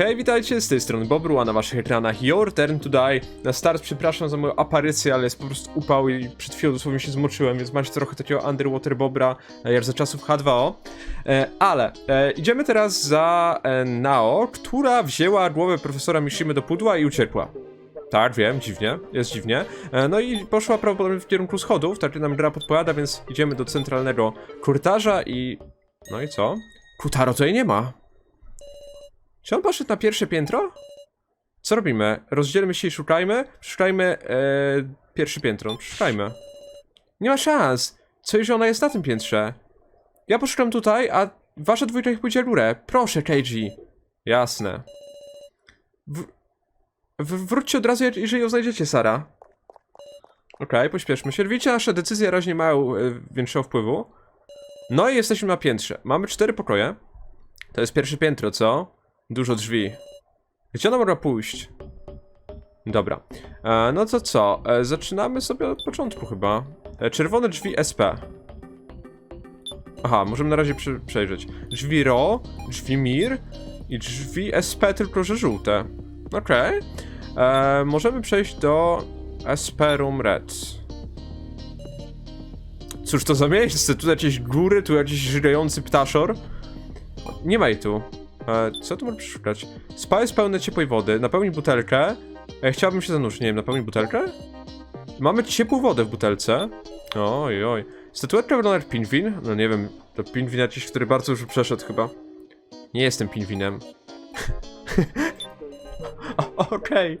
Hej, witajcie, z tej strony Bobru, a na waszych ekranach Your Turn to Die. Na start przepraszam za moją aparycję, ale jest po prostu upał i przed chwilą dosłownie się zmoczyłem, więc macie trochę takiego Underwater Bobra, e, jak za czasów H2O. E, ale e, idziemy teraz za e, Nao, która wzięła głowę profesora Mishimy do pudła i uciekła. Tak, wiem, dziwnie, jest dziwnie. E, No i poszła prawdopodobnie w kierunku schodów, tak nam gra podpowiada, więc idziemy do centralnego korytarza i... No i co? Kutaro tutaj nie ma. Czy on poszedł na pierwsze piętro? Co robimy? Rozdzielmy się i szukajmy? Szukajmy e, pierwsze piętro. Szukajmy. Nie ma szans. Co jeżeli ona jest na tym piętrze? Ja poszukam tutaj, a wasza dwójka ich pójdzie górę. Proszę, KG. Jasne. W, wróćcie od razu, jeżeli ją znajdziecie, Sara. Okej, pośpieszmy się. Wiecie, nasze decyzje raźnie mają e, większego wpływu. No i jesteśmy na piętrze. Mamy cztery pokoje. To jest pierwsze piętro, co? Dużo drzwi. Gdzie ona mogła pójść? Dobra. E, no to co? E, zaczynamy sobie od początku chyba. E, czerwone drzwi SP. Aha, możemy na razie prze przejrzeć. Drzwi RO, drzwi MIR i drzwi SP, tylko że żółte. Okej. E, Możemy przejść do SP Room Red. Cóż to za miejsce? Tu jakieś góry, tu jakiś żygający ptaszor. Nie ma jej tu. E, co tu można przeszukać? Spa jest pełne ciepłej wody. Napełni butelkę. E, chciałbym się zanurzyć. Nie wiem, napełni butelkę? Mamy ciepłą wodę w butelce. Oj, oj. Statuetka jak pingwin. No nie wiem, to pingwin jakiś, który bardzo już przeszedł chyba. Nie jestem pingwinem. Okej.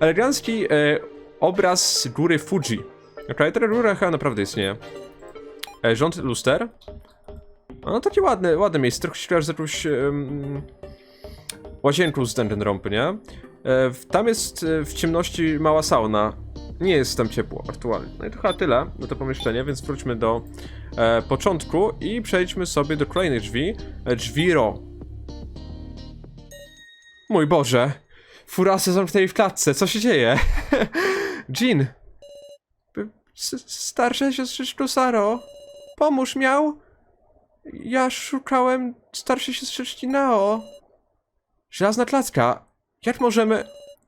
Elegancki e, obraz góry Fuji. Okej, ta góra chyba naprawdę istnieje. E, rząd luster. No takie ładne, ładne miejsce, trochę się kojarzy z jakąś um, łazienką z Danganronpy, nie? E, tam jest e, w ciemności mała sauna. Nie jest tam ciepło aktualnie. No i to chyba tyle na to pomieszczenie, więc wróćmy do e, początku i przejdźmy sobie do kolejnych drzwi. E, drzwi RO. Mój Boże! Furasy zamknęli w klatce, co się dzieje? Jean! Starsza siostrzyczko Saro! Pomóż miał! Ja szukałem starszej siostrzyczki Nao. Żelazna klatka. Jak możemy...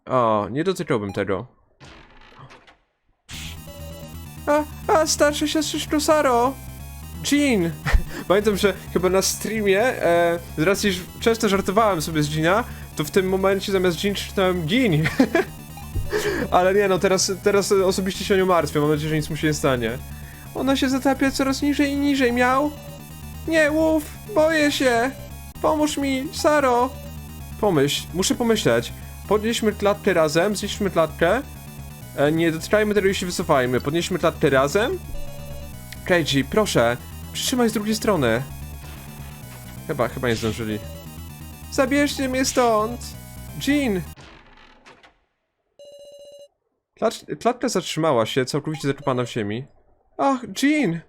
O, nie dotykałbym tego. A, a, starsza siostrzyczko Saro. Jean. Pamiętam, że chyba na streamie, e, z racji, że często żartowałem sobie z Gina, to w tym momencie zamiast Jean czytałem Gin. Ale nie no, teraz, teraz osobiście się o nią martwię, mam nadzieję, że nic mu się nie stanie. Ona się zatapia coraz niżej i niżej, miał. Nie, Łów, boję się! Pomóż mi, Saro! Pomyśl, muszę pomyśleć. Podnieśmy klatkę razem, znieśmy klatkę. E, nie dotykajmy tego i się wycofajmy. Podnieśmy klatkę razem. Keiji, proszę, przytrzymaj z drugiej strony. Chyba, chyba nie zdążyli. Zabierzcie mnie stąd! Jean! Klat klatka zatrzymała się, całkowicie zakopana w ziemi. Ach, Jean!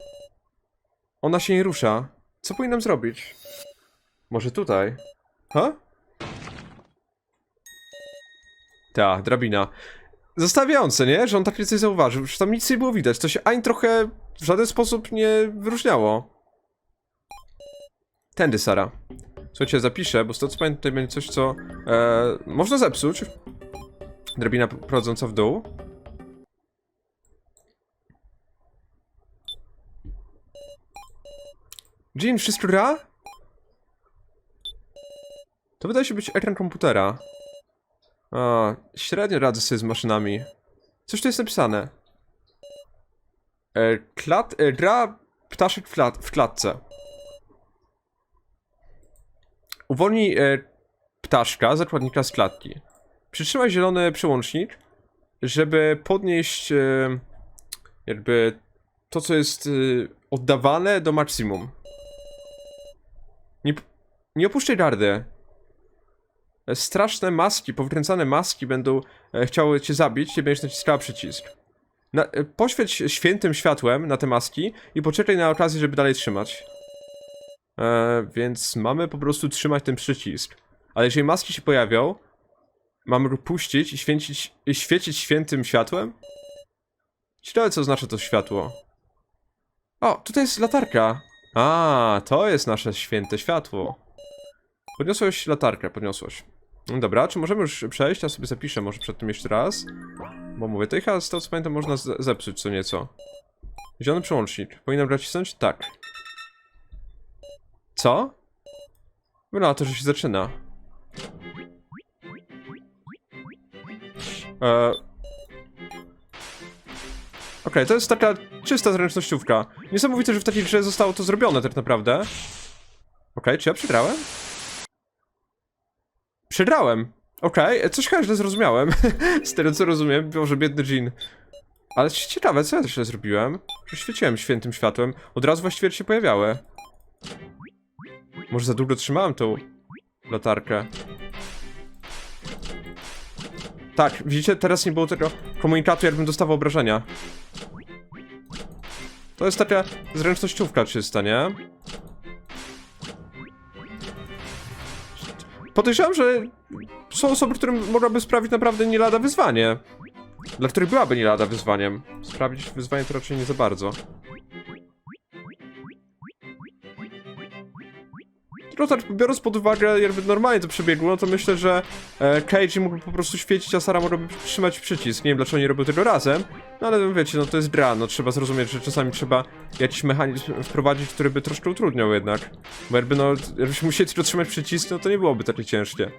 Ona się nie rusza. Co powinnam zrobić? Może tutaj? Ha? Ta, drabina. Zostawiające, nie? Że on tak coś zauważył. Że tam nic nie było widać. To się ani trochę w żaden sposób nie wyróżniało. Tędy, Sara. Słuchajcie, zapiszę, bo z tego co pamiętam, tutaj będzie coś, co e, można zepsuć. Drabina prowadząca w dół. Jean, wszystko gra? To wydaje się być ekran komputera. A, średnio radzę sobie z maszynami. Coś tu jest napisane. E, klat, e, gra ptaszek w, w klatce. Uwolnij e, ptaszka, zakładnika z klatki. Przytrzymaj zielony przełącznik, żeby podnieść e, jakby to, co jest e, oddawane do maksimum. Nie, opuszczaj gardy. E, Straszne maski, powkręcane maski będą e, chciały cię zabić, nie będziesz naciskała przycisk. Na, e, poświeć świętym światłem na te maski i poczekaj na okazję, żeby dalej trzymać. E, więc mamy po prostu trzymać ten przycisk. Ale jeżeli maski się pojawią, mamy go puścić i święcić, i świecić świętym światłem? Ciekawe co oznacza to światło. O, tutaj jest latarka. A, to jest nasze święte światło. Podniosłeś latarkę, podniosłeś. No Dobra, czy możemy już przejść? Ja sobie zapiszę może przed tym jeszcze raz. Bo mówię, tej z tego co pamiętam można zepsuć co nieco. Zielony przełącznik. Powinienem nacisnąć? Tak. Co? Na to, że się zaczyna. E... Okej, to jest taka czysta zręcznościówka. Niesamowite, że w takiej grze zostało to zrobione tak naprawdę. Okej, czy ja przegrałem? Przegrałem. Okej, coś chyba źle zrozumiałem. Z tego co rozumiem, było, że biedny Jean. Ale ci- ciekawe, co ja źle zrobiłem? Że świeciłem świętym światłem. Od razu właściwie się pojawiały. Może za długo trzymałem tą latarkę. Tak, widzicie, teraz nie było tego komunikatu, jakbym dostawał obrażenia. To jest taka zręcznościówka czysta, nie? Podejrzewam, że są osoby, którym mogłaby sprawić naprawdę nie lada wyzwanie. Dla których byłaby nie lada wyzwaniem. Sprawić wyzwanie to raczej nie za bardzo. Tak, biorąc pod uwagę, jakby normalnie to przebiegło, no to myślę, że e, Keiji mógłby po prostu świecić, a Sara mogłaby trzymać przycisk. Nie wiem, dlaczego nie robił tego razem, no ale wiecie, no to jest gra, no trzeba zrozumieć, że czasami trzeba jakiś mechanizm wprowadzić, który by troszkę utrudniał jednak. Bo jakby no, jakbyśmy musieli tylko trzymać przycisk, no to nie byłoby takie ciężkie.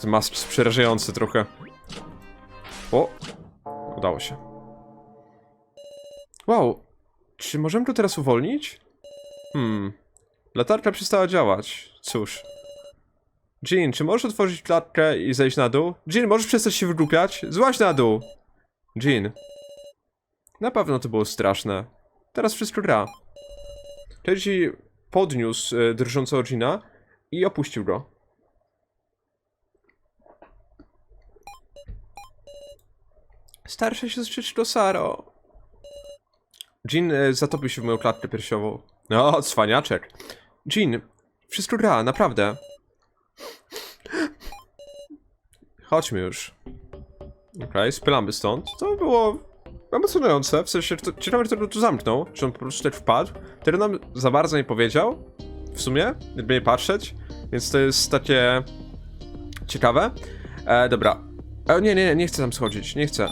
Ten mask jest przerażający trochę. O! Udało się. Wow, czy możemy to teraz uwolnić? Hmm. Latarka przestała działać. Cóż. Jean, czy możesz otworzyć klatkę i zejść na dół? Jean, możesz przestać się wygłupiać? Złaź na dół! Jean. Na pewno to było straszne. Teraz wszystko gra. Teddy podniósł e, drżącego i opuścił go. Starsza siostrzyczko Saro. Jean e, zatopił się w moją klatkę piersiową. No, cwaniaczek. Jean, wszystko gra, naprawdę. Chodźmy już. Okej, spylamy stąd. To było emocjonujące, w sensie, to, ciekawe, kto go tu zamknął, czy on po prostu tak wpadł. Teraz nam za bardzo nie powiedział, w sumie, jakby nie patrzeć, więc to jest takie ciekawe. E, dobra. E, nie, nie, nie chcę tam schodzić, nie chcę.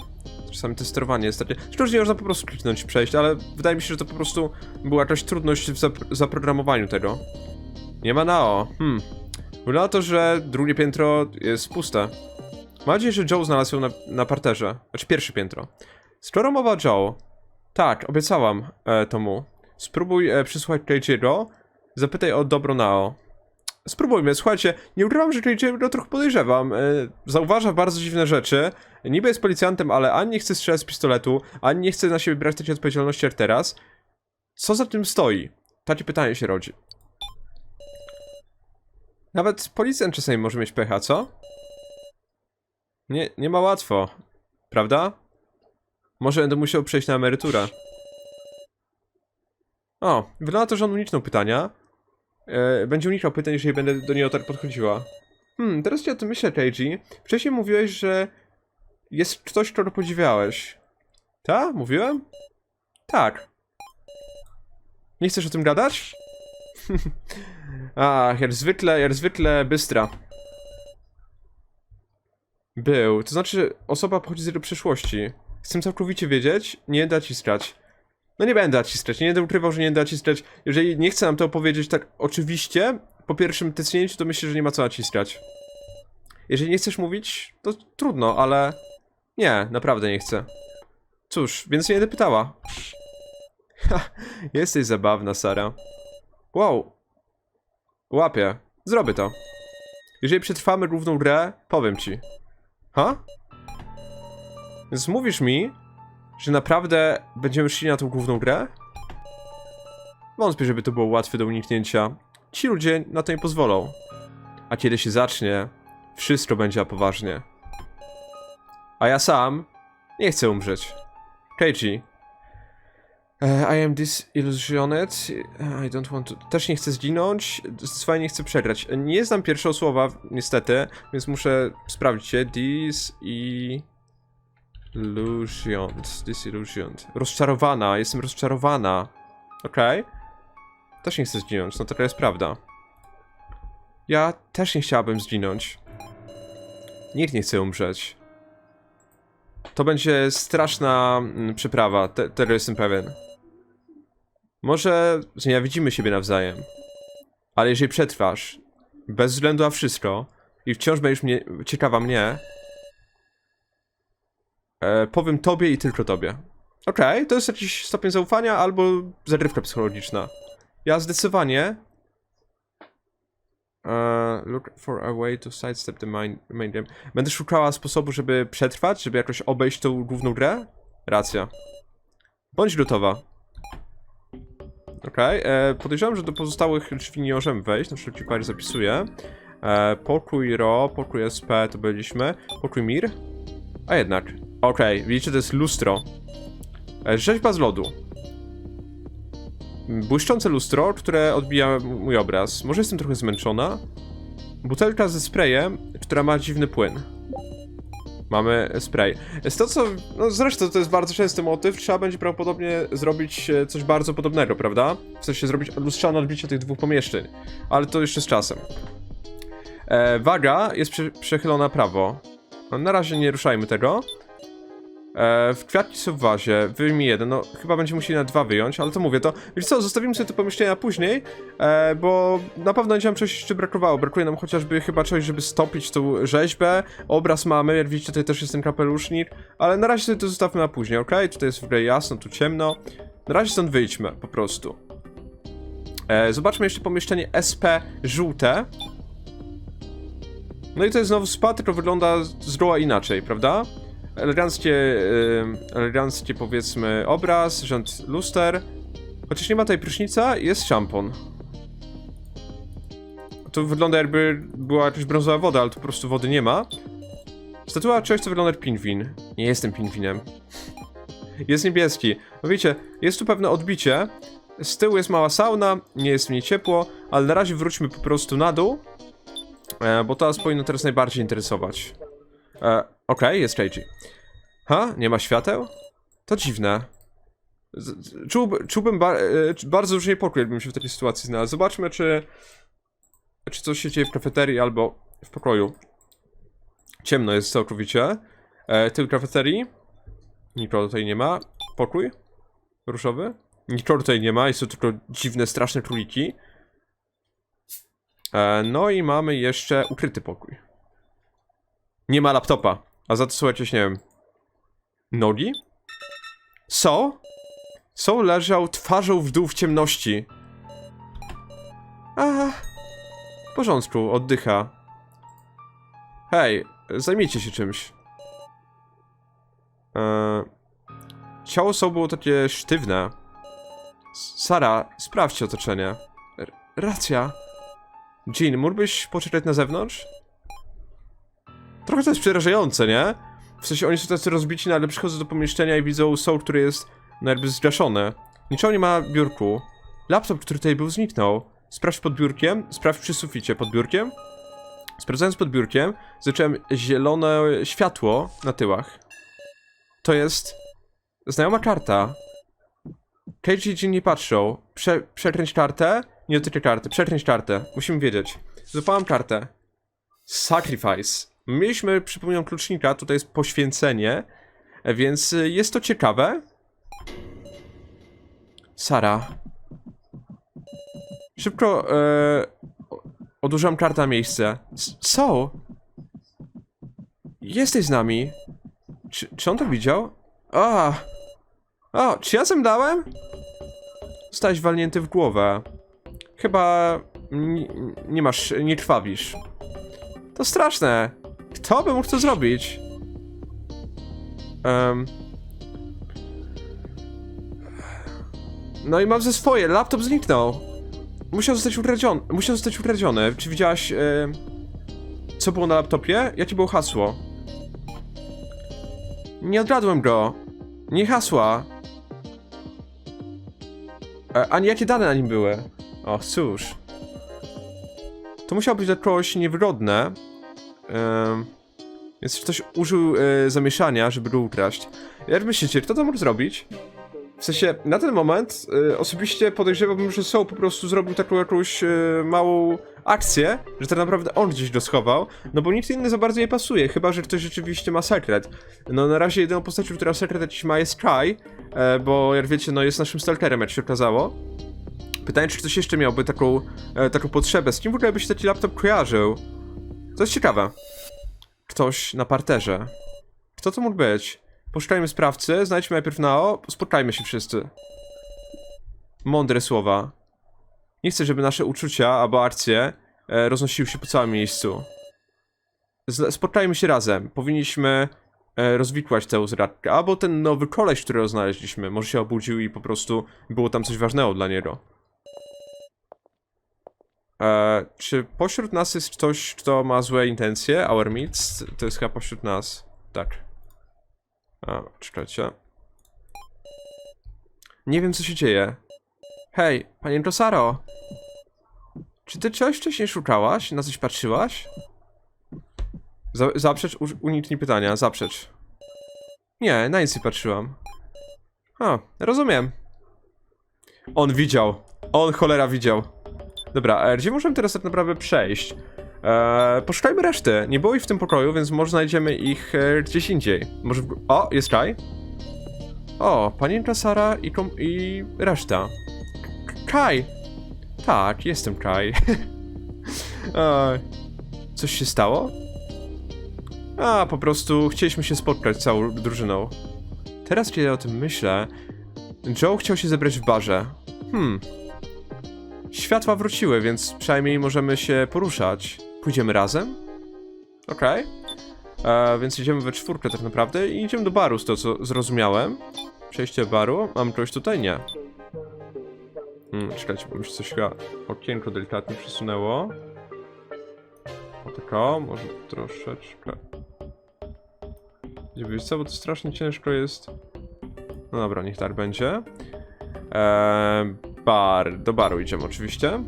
Czasami to sterowanie jest takie... Sztucznie można po prostu kliknąć przejść, ale wydaje mi się, że to po prostu była jakaś trudność w zap zaprogramowaniu tego. Nie ma Nao. Hmm. Wygląda na to, że drugie piętro jest puste. Mam nadzieję, że Joe znalazł ją na, na parterze. Znaczy pierwsze piętro. Skoro mowa Joe... Tak, obiecałam e, to mu. Spróbuj e, przysłuchać Keiichi'ego. Zapytaj o dobro Nao. Spróbujmy, słuchajcie, nie ukrywam, że Keiichi'ego trochę podejrzewam. E, zauważa bardzo dziwne rzeczy. Niby jest policjantem, ale ani nie chce strzelać z pistoletu, ani nie chce na siebie brać takiej odpowiedzialności jak teraz. Co za tym stoi? Takie pytanie się rodzi. Nawet policjant czasami może mieć pecha, co? Nie, nie ma łatwo, prawda? Może będę musiał przejść na emeryturę. O, wygląda to, że on uniknął pytania. E, będzie unikał pytań, jeżeli będę do niego tak podchodziła. Hmm, teraz ci o tym myślę, Keiji. Wcześniej mówiłeś, że jest ktoś, kogo podziwiałeś. Ta? Mówiłem? Tak. Nie chcesz o tym gadać? Ach, jak zwykle, jak zwykle bystra. Był. To znaczy, osoba pochodzi z jego przyszłości. Chcę całkowicie wiedzieć, nie da ciskać. No nie będę naciskać, nie będę ukrywał, że nie będę naciskać. Jeżeli nie chce nam to opowiedzieć tak oczywiście, po pierwszym testnięciu, to myślę, że nie ma co naciskać. Jeżeli nie chcesz mówić, to trudno, ale... Nie, naprawdę nie chcę. Cóż, więc nie będę pytała. Ha, jesteś zabawna, Sara. Wow. Łapię. Zrobię to. Jeżeli przetrwamy główną grę, powiem ci. Ha? Więc mówisz mi, że naprawdę będziemy szli na tą główną grę? Wątpię, żeby to było łatwe do uniknięcia. Ci ludzie na to nie pozwolą. A kiedy się zacznie, wszystko będzie poważnie. A ja sam nie chcę umrzeć. Keiji. E, I am disillusioned. I don't want to... Też nie chcę zginąć. Zdecydowanie nie chcę przegrać. Nie znam pierwszego słowa, niestety, więc muszę sprawdzić się. Dis i... Illusioned. Disillusioned. Rozczarowana. Jestem rozczarowana. Okej. Też nie chcę zginąć. No taka jest prawda. Ja też nie chciałabym zginąć. Nikt nie chce umrzeć. To będzie straszna mm, przyprawa, te, tego jestem pewien. Może znienawidzimy siebie nawzajem. Ale jeżeli przetrwasz, bez względu na wszystko, i wciąż będziesz mnie, ciekawa mnie, e, powiem tobie i tylko tobie. Okej, to jest jakiś stopień zaufania albo zagrywka psychologiczna. Ja zdecydowanie Uh, look for a way to sidestep the main, main game. Będę szukała sposobu, żeby przetrwać, żeby jakoś obejść tą główną grę? Racja. Bądź gotowa. Okej, okay, podejrzewam, że do pozostałych drzwi nie możemy wejść, na wszelki wypadek zapisuję. E, pokój RO, pokój SP to byliśmy. Pokój MIR? A jednak. Okej, okay, widzicie, to jest lustro. E, rzeźba z lodu. Błyszczące lustro, które odbija mój obraz. Może jestem trochę zmęczona? Butelka ze sprayem, która ma dziwny płyn. Mamy spray. To, co. No zresztą to jest bardzo częsty motyw. Trzeba będzie prawdopodobnie zrobić e, coś bardzo podobnego, prawda? W sensie zrobić lustrzane odbicie tych dwóch pomieszczeń. Ale to jeszcze z czasem. E, waga jest przy, przechylona prawo. No, na razie nie ruszajmy tego. E, w kwiatki są w wazie, wyjmij jeden, no chyba będziemy musieli na dwa wyjąć, ale to mówię, to wiesz co, zostawimy sobie te pomieszczenia później, e, bo na pewno będzie nam coś jeszcze brakowało, brakuje nam chociażby chyba czegoś, żeby stopić tą rzeźbę, obraz mamy, jak widzicie tutaj też jest ten kapelusznik, ale na razie sobie to zostawmy na później, ok? Tutaj jest w ogóle jasno, tu ciemno, na razie stąd wyjdźmy, po prostu. E, zobaczmy jeszcze pomieszczenie SP żółte. No i to jest znowu spa, tylko wygląda zgoła inaczej, prawda? Eleganckie, eleganckie powiedzmy obraz, rząd luster. Chociaż nie ma tutaj prysznica, jest szampon. To wygląda jakby była jakaś brązowa woda, ale tu po prostu wody nie ma. Statua czegoś, co wygląda jak pingwin. Nie jestem pingwinem. Jest niebieski. No wiecie, jest tu pewne odbicie. Z tyłu jest mała sauna, nie jest w niej ciepło, ale na razie wróćmy po prostu na dół. E, bo to nas powinno teraz najbardziej interesować. Okej, okay, jest KG. Ha? Nie ma świateł? To dziwne. Z, czułby, czułbym ba e, bardzo duży niepokój, jakbym się w takiej sytuacji znalazł. Zobaczmy, czy... Czy coś się dzieje w kafeterii albo w pokoju. Ciemno jest całkowicie. E, tył kafeterii. Nikogo tutaj nie ma. Pokój. Różowy. Nikogo tutaj nie ma, jest to tylko dziwne, straszne króliki. E, no i mamy jeszcze ukryty pokój. Nie ma laptopa. A za to słuchajcie, nie wiem. Nogi? So? So leżał twarzą w dół w ciemności. A, w porządku, oddycha. Hej, zajmijcie się czymś. Eee, ciało So było takie sztywne. Sara, sprawdźcie otoczenie. R racja. Jean, mógłbyś poczekać na zewnątrz? Trochę to jest przerażające, nie? W sensie oni są tacy rozbici, no ale przychodzą do pomieszczenia i widzą soul, który jest no jakby zgaszony. Niczego nie ma biurku. Laptop, który tutaj był, zniknął. Sprawdź pod biurkiem, sprawdź przy suficie pod biurkiem. Sprawdzając pod biurkiem, zacząłem zielone światło na tyłach. To jest... Znajoma karta. KGG nie patrzą. Prze przekręć kartę. Nie dotykaj karty. Przekręć kartę. Musimy wiedzieć. Złapałem kartę. Sacrifice. Mieliśmy, przypominam, klucznika, tutaj jest poświęcenie, więc jest to ciekawe. Sara. Szybko e, odłożyłam kartę na miejsce. Co? Jesteś z nami. Czy, czy on to widział? A. O, czy ja zemdlałem? Zostałeś walnięty w głowę. Chyba nie masz, nie krwawisz. To straszne. Kto by mógł to zrobić? Um. No i mam ze swoje, laptop zniknął. Musiał zostać ukradziony. Musiał zostać ukradziony. Czy widziałaś, e, co było na laptopie? Jakie było hasło? Nie odradłem go. Nie hasła. E, ani jakie dane na nim były. O, cóż. To musiało być dla kogoś niewygodne. Więc ktoś użył y, zamieszania, żeby go ukraść. Jak myślicie, kto to mógł zrobić? W sensie, na ten moment y, osobiście podejrzewałbym, że Soul po prostu zrobił taką jakąś y, małą akcję, że tak naprawdę on gdzieś go schował, no bo nikt inny za bardzo nie pasuje, chyba że ktoś rzeczywiście ma sekret. No na razie jedyną postacią, która sekret jakiś ma jest Kai, e, bo jak wiecie, no jest naszym stalkerem, jak się okazało. Pytanie, czy ktoś jeszcze miałby taką, e, taką potrzebę, z kim w ogóle by się taki laptop kojarzył? To jest ciekawe. Ktoś na parterze. Kto to mógł być? Poszukajmy sprawcy, znajdźmy najpierw Nao, spotkajmy się wszyscy. Mądre słowa. Nie chcę, żeby nasze uczucia albo akcje e, roznosiły się po całym miejscu. Spotkajmy się razem. Powinniśmy e, rozwikłać tę zradkę. Albo ten nowy koleś, którego znaleźliśmy. Może się obudził i po prostu było tam coś ważnego dla niego. E, czy pośród nas jest ktoś, kto ma złe intencje? Our Meets? To jest chyba pośród nas. Tak. A, czekajcie. Nie wiem, co się dzieje. Hej, panie Rosaro. Czy ty czegoś wcześniej szukałaś? Na coś patrzyłaś? Za zaprzecz, uniknij pytania, zaprzecz. Nie, na nic nie patrzyłam. A, rozumiem. On widział. On cholera widział. Dobra, e, gdzie możemy teraz tak naprawdę przejść? E, poszukajmy reszty. Nie było ich w tym pokoju, więc może znajdziemy ich e, gdzieś indziej. Może w... O, jest Kai. O, panienka Sara i, kom... i reszta. Kai! Tak, jestem Kai. e, coś się stało? A, po prostu chcieliśmy się spotkać całą drużyną. Teraz, kiedy o tym myślę, Joe chciał się zebrać w barze. Hmm, Światła wróciły, więc przynajmniej możemy się poruszać. Pójdziemy razem? Okej. E, Więc idziemy we czwórkę tak naprawdę i idziemy do baru, z tego co zrozumiałem. Przejście baru. Mam kogoś tutaj? Nie. Hmm, czekajcie, bo mi się coś chyba okienko delikatnie przesunęło. O tako, może troszeczkę. Wiesz co, bo to strasznie ciężko jest. No dobra, niech tak będzie. Eee, bar. Do baru idziemy oczywiście.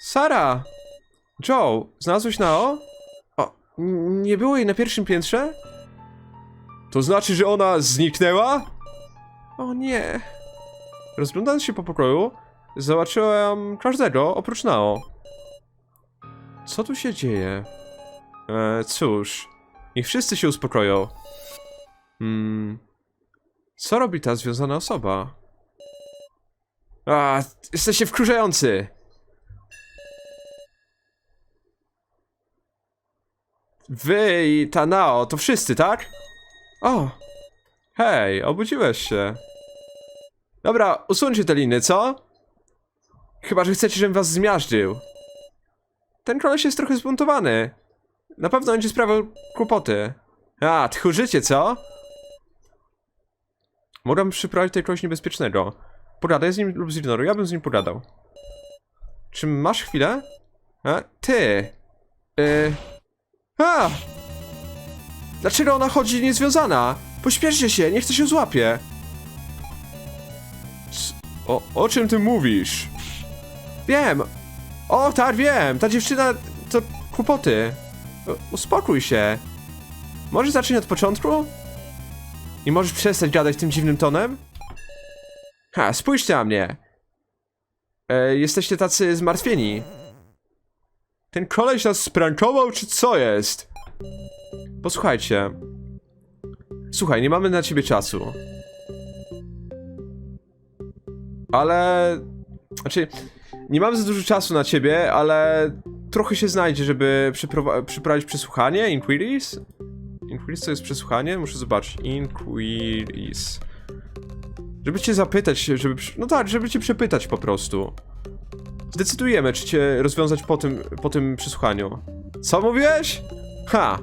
Sara! Joe, znalazłeś Nao? O, nie było jej na pierwszym piętrze? To znaczy, że ona zniknęła? O nie. Rozglądając się po pokoju, zobaczyłem każdego oprócz Nao. Co tu się dzieje? E, cóż, niech wszyscy się uspokoją. Hmm. Co robi ta związana osoba? A, jesteście wkurzający! Wy i Tanao, to wszyscy, tak? O! Hej, obudziłeś się. Dobra, usuńcie te liny, co? Chyba, że chcecie, żebym was zmiażdżył. Ten koleś jest trochę zbuntowany. Na pewno będzie sprawiał kłopoty. A, tchórzycie, co? Mogę przyprowadzić tutaj kogoś niebezpiecznego. Pogadaj z nim lub zignoruj, ja bym z nim pogadał. Czy masz chwilę? A, ty! Yy... A! Dlaczego ona chodzi niezwiązana? Pośpieszcie się, niech ktoś się złapie. O, o czym ty mówisz? Wiem. O, tak, wiem. Ta dziewczyna to kłopoty. Uspokój się. Możesz zacząć od początku? I możesz przestać gadać tym dziwnym tonem? Ha, spójrzcie na mnie. E, jesteście tacy zmartwieni. Ten koleś nas sprankował, czy co jest? Posłuchajcie. Słuchaj, nie mamy na ciebie czasu. Ale... Znaczy, nie mamy za dużo czasu na ciebie, ale trochę się znajdzie, żeby przeprowadzić przesłuchanie, inquiries? Inquiries to jest przesłuchanie? Muszę zobaczyć. Inquiries. Żeby cię zapytać, żeby. No tak, żeby cię przepytać po prostu. Zdecydujemy, czy cię rozwiązać po tym, po tym przesłuchaniu. Co mówiłeś? Ha!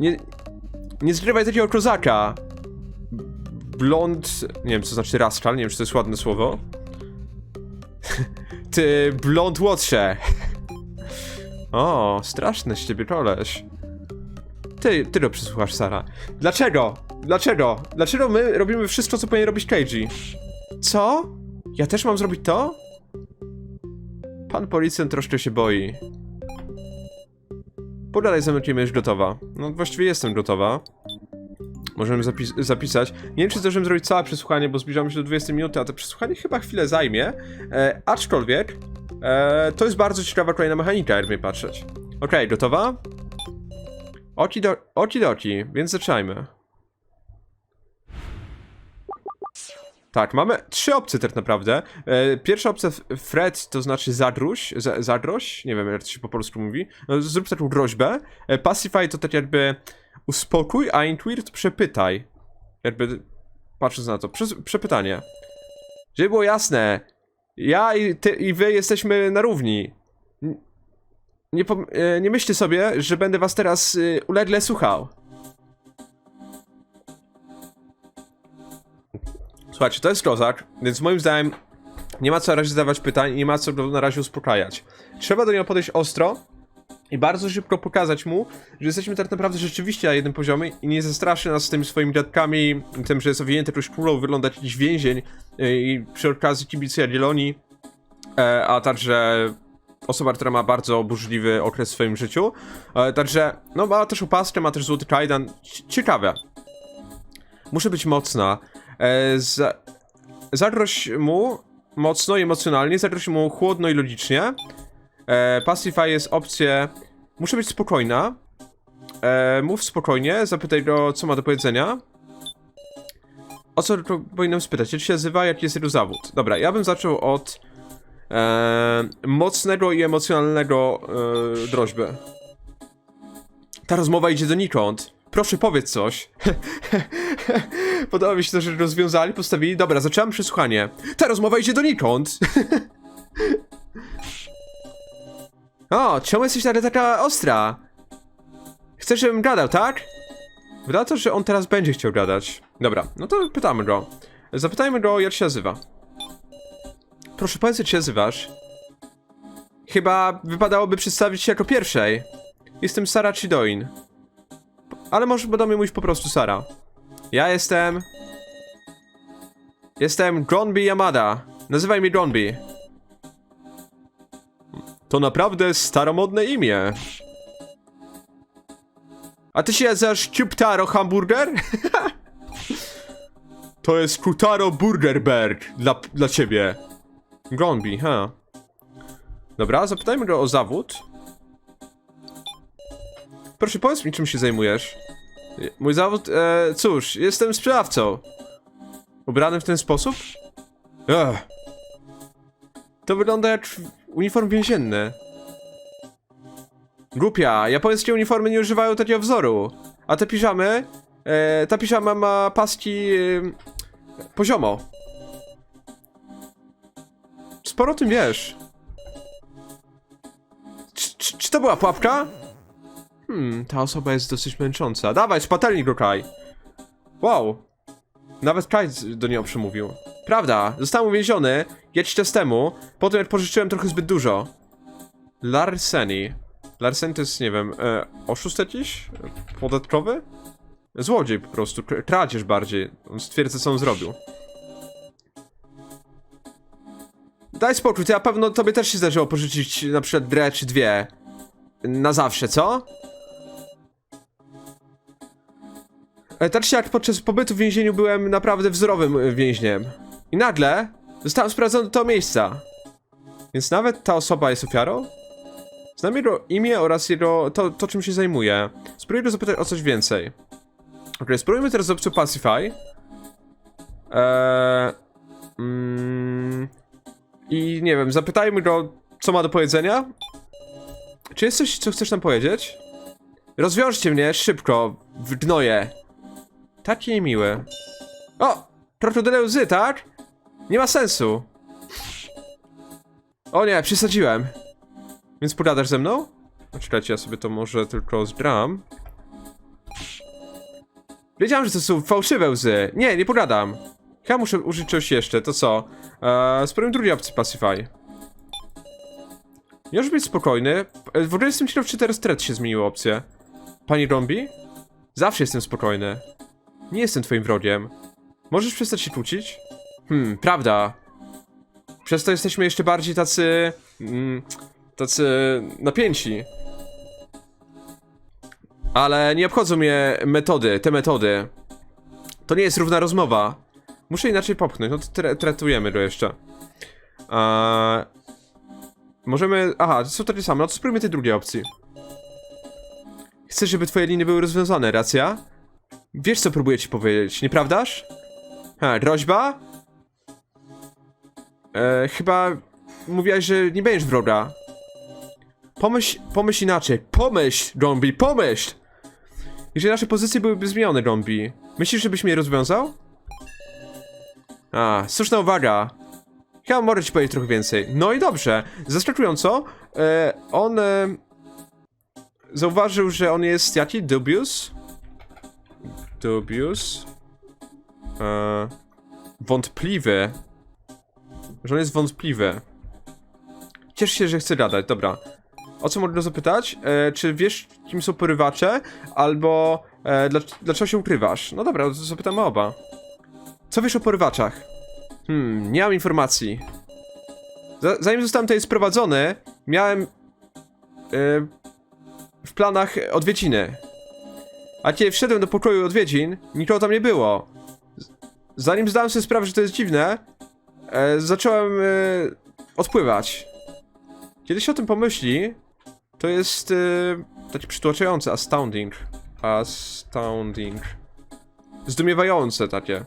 Nie. Nie zgrywaj takiego kozaka! Blond. Nie wiem, co znaczy raskal, nie wiem, czy to jest ładne słowo. Ty, blond łotrze! O, straszny z ciebie koleś. Ty, ty to przesłuchasz, Sara. Dlaczego? Dlaczego? Dlaczego my robimy wszystko, co powinien robić Keiji? Co? Ja też mam zrobić to? Pan policjant troszkę się boi. Pogadaj ze mną, kiedy będziesz gotowa. No, właściwie jestem gotowa. Możemy zapis zapisać. Nie wiem, czy zdążymy zrobić całe przesłuchanie, bo zbliżamy się do 20 minuty, a to przesłuchanie chyba chwilę zajmie. E, aczkolwiek, e, to jest bardzo ciekawa kolejna mechanika, jak mnie patrzeć. Okej, gotowa? Oci do, oci do oci, więc zaczynajmy. Tak, mamy trzy opcje tak naprawdę. E, pierwsza opcja Fred to znaczy zadruś, za, zadroś, nie wiem jak to się po polsku mówi. No, zrób taką groźbę. E, pacify to tak jakby uspokój, a intuit to przepytaj. Jakby patrząc na to, przepytanie. Żeby było jasne, ja i ty i wy jesteśmy na równi. Nie, e, nie myślcie sobie, że będę was teraz y, ulegle słuchał. Słuchajcie, to jest kozak, więc moim zdaniem nie ma co na razie zadawać pytań, nie ma co na razie uspokajać. Trzeba do niego podejść ostro i bardzo szybko pokazać mu, że jesteśmy tak naprawdę rzeczywiście na jednym poziomie i nie zastraszy nas tymi swoimi gadkami, tym, że jest owinięty jakąś kulą, wygląda jak jakiś więzień yy, i przy okazji kibice Jagiellonii, e, a także osoba, która ma bardzo burzliwy okres w swoim życiu. E, także, no ma też opaskę, ma też złoty kajdan. Ciekawe. Muszę być mocna. E, za, mu mocno i emocjonalnie, zagroź mu chłodno i logicznie. E, Pacify jest opcję. Muszę być spokojna. E, mów spokojnie, zapytaj go, co ma do powiedzenia. O co powinienem spytać? Jak się nazywa, jaki jest jego zawód? Dobra, ja bym zaczął od e, mocnego i emocjonalnego e, droźby. Ta rozmowa idzie donikąd. Proszę powiedz coś. Podoba mi się to, że rozwiązali, postawili. Dobra, zaczynam przesłuchanie. Ta rozmowa idzie donikąd. o, czemu jesteś nagle taka ostra? Chcesz, żebym gadał, tak? Wygląda to, że on teraz będzie chciał gadać. Dobra, no to pytamy go. Zapytajmy go, jak się nazywa. Proszę powiedz, jak się nazywasz. Chyba wypadałoby przedstawić się jako pierwszej. Jestem Sara Chidoin. Ale może do mnie mówić po prostu Sara. Ja jestem... Jestem Gonbi Yamada. Nazywaj mnie Gonbi. To naprawdę staromodne imię. A ty się nazywasz Cuptaro Hamburger? to jest Kutaro Burgerberg dla, dla ciebie. Gonbi, ha. Dobra, zapytajmy go o zawód. Proszę, powiedz mi, czym się zajmujesz. Mój zawód, e, cóż, jestem sprzedawcą. Ubrany w ten sposób? Ech. To wygląda jak uniform więzienny. Głupia, japońskie uniformy nie używają takiego wzoru. A te piżamy, e, ta piżama ma paski e, poziomo. Sporo o tym wiesz. Czy, czy to była pułapka? Hmm, ta osoba jest dosyć męcząca. Dawaj, spatelnij go, Kai. Wow. Nawet Kai do niego przemówił. Prawda, zostałem uwięziony jakiś czas temu, po tym jak pożyczyłem trochę zbyt dużo. Larseni. Larsen to jest, nie wiem, e, oszust jakiś? Podatkowy? Złodziej po prostu, kr- kradzież bardziej. On stwierdza, co on zrobił. Daj spokój, to na pewno tobie też się zdarzyło pożyczyć na przykład grę czy dwie. Na zawsze, co? E, Tak jak podczas pobytu w więzieniu byłem naprawdę wzorowym e, więźniem. I nagle zostałem sprowadzony do tego miejsca. Więc nawet ta osoba jest ofiarą? Znam jego imię oraz jego, to, to czym się zajmuje. Spróbuję go zapytać o coś więcej. Ok, spróbujmy teraz z opcją Pacify. Eee, mm, I nie wiem, zapytajmy go, co ma do powiedzenia. Czy jest coś, co chcesz nam powiedzieć? Rozwiążcie mnie szybko, w gnoje. Taki niemiły. O! Krokodyle łzy, tak? Nie ma sensu. O nie, przesadziłem. Więc pogadasz ze mną? No, Czekajcie, ja sobie to może tylko zgram. Wiedziałem, że to są fałszywe łzy. Nie, nie pogadam. Ja muszę użyć czegoś jeszcze, to co? Eee, spróbujmy drugiej opcji Pacify. Możesz być spokojny. E, W ogóle jestem ciekaw, czy teraz Thread się zmieniły opcje. Pani Rombi? Zawsze jestem spokojny. Nie jestem twoim wrogiem. Możesz przestać się kłócić? Hmm, prawda. Przez to jesteśmy jeszcze bardziej tacy... Mm, tacy napięci. Ale nie obchodzą mnie metody, te metody. To nie jest równa rozmowa. Muszę inaczej popchnąć, no to tra tratujemy go jeszcze. Eee, możemy... Aha, to są takie same, no to spróbujmy tej drugiej opcji. Chcesz, żeby twoje linie były rozwiązane, racja? Wiesz, co próbuję ci powiedzieć, nieprawdaż? Ha, groźba? E, chyba mówiłaś, że nie będziesz wroga. Pomyśl, pomyśl inaczej. Pomyśl, Rombi, pomyśl! Jeżeli nasze pozycje byłyby zmienione, Rombi, myślisz, żebyś mnie rozwiązał? A, słuszna uwaga. Chyba mogę ci powiedzieć trochę więcej. No i dobrze. Zaskakująco, e, on e, zauważył, że on jest jaki? Dubious? Dubious? E, wątpliwy. Że on jest wątpliwy. Cieszę się, że chce gadać, dobra. O co mogę zapytać? E, czy wiesz, kim są porywacze? Albo e, dla, dlaczego się ukrywasz? No dobra, zapytamy oba. Co wiesz o porywaczach? Hmm, nie mam informacji. Za, zanim zostałem tutaj sprowadzony, miałem e, w planach odwiedziny. A kiedy wszedłem do pokoju odwiedzin, nikogo tam nie było. Zanim zdałem sobie sprawę, że to jest dziwne, e, zacząłem e, odpływać. Kiedy się o tym pomyśli, to jest e, przytłaczające, astounding. Astounding. Zdumiewające takie.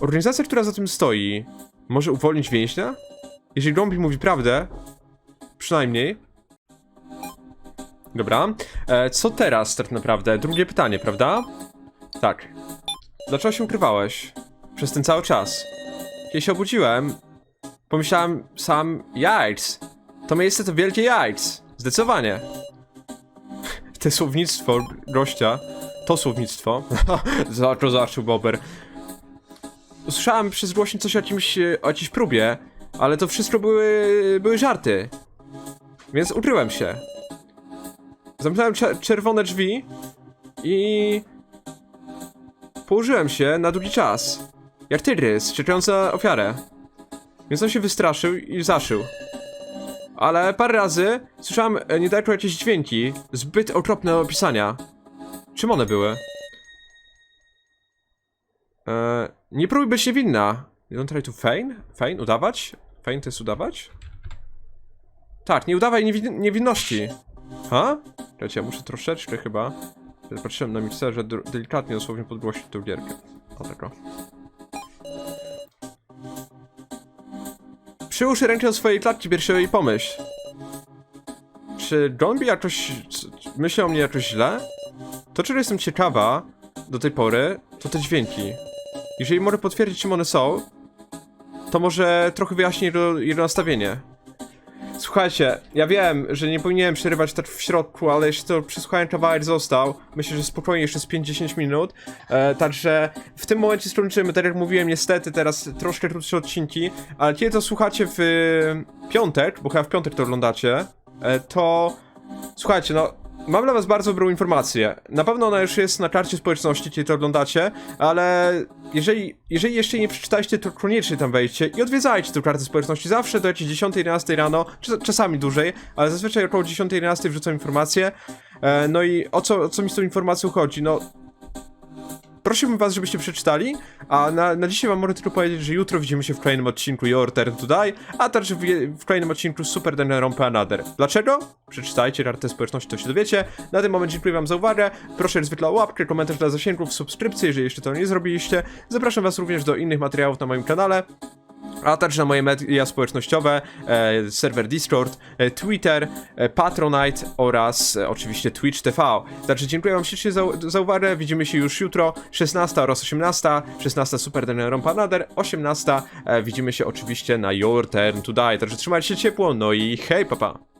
Organizacja, która za tym stoi, może uwolnić więźnia? Jeżeli Grombi mówi prawdę, przynajmniej. Dobra. E, co teraz tak naprawdę? Drugie pytanie, prawda? Tak. Dlaczego się ukrywałeś? Przez ten cały czas. Kiedy się obudziłem, pomyślałem sam jajc. To miejsce to wielkie jajc. Zdecydowanie. Te słownictwo gościa. To słownictwo. Za to zaczął Bober. Usłyszałem przez głośnik coś o jakimś, e, o jakiejś próbie, ale to wszystko były, były żarty. Więc ukryłem się. Zamknąłem cze- czerwone drzwi i położyłem się na długi czas. Jak tygrys, czekając na ofiarę. Więc on się wystraszył i zaszył. Ale parę razy słyszałem e, niedaleko jakieś dźwięki, zbyt okropne opisania. Czym one były? Eee, nie próbuj być niewinna. Don't try to feign? Feign? Udawać? Feign to jest udawać? Tak, nie udawaj niewin niewinności. Ha? Czekajcie, ja muszę troszeczkę chyba... Patrzyłem na mikserze, delikatnie dosłownie podgłosić tą gierkę. O tego. Przyłóż rękę do swojej klatki piersiowej i pomyśl. Czy Johnby jakoś... myśli o mnie jakoś źle? To, czego jestem ciekawa do tej pory, to te dźwięki. Jeżeli mogę potwierdzić, czym one są, to może trochę wyjaśni jego, jego nastawienie. Słuchajcie, ja wiem, że nie powinienem przerywać tak w środku, ale jeszcze to przesłuchałem kawałek został. Myślę, że spokojnie jeszcze z 5-10 minut. E, także w tym momencie skończymy. Tak jak mówiłem, niestety teraz troszkę krótsze odcinki, ale kiedy to słuchacie w piątek, bo chyba w piątek to oglądacie, e, to słuchajcie, no Mam dla was bardzo dobrą informację. Na pewno ona już jest na karcie społeczności, kiedy to oglądacie, ale jeżeli, jeżeli jeszcze nie przeczytaliście, to koniecznie tam wejdźcie i odwiedzajcie tę kartę społeczności. Zawsze do jakiejś 10-11 rano, czasami dłużej, ale zazwyczaj około 10-11 wrzucam informacje. E, no i o co, o co mi z tą informacją chodzi? No, prosiłbym was, żebyście przeczytali, a na, na dzisiaj wam mogę tylko powiedzieć, że jutro widzimy się w kolejnym odcinku Your Turn to Die, a także w, w kolejnym odcinku Super Danganronpa Another. Dlaczego? Przeczytajcie kartę społeczności, to się dowiecie. Na tym moment dziękuję wam za uwagę, proszę jak zwykle o łapkę, komentarz dla zasięgów, subskrypcję, jeżeli jeszcze to nie zrobiliście. Zapraszam was również do innych materiałów na moim kanale a także na moje media społecznościowe, e, serwer Discord, e, Twitter, e, Patronite oraz e, oczywiście Twitch TV. Także dziękuję wam ślicznie za, za uwagę, widzimy się już jutro, 16 oraz 18, 16 Super Danganronpa Nader, 18 e, widzimy się oczywiście na Your Turn to Die, także trzymajcie się ciepło, no i hej papa!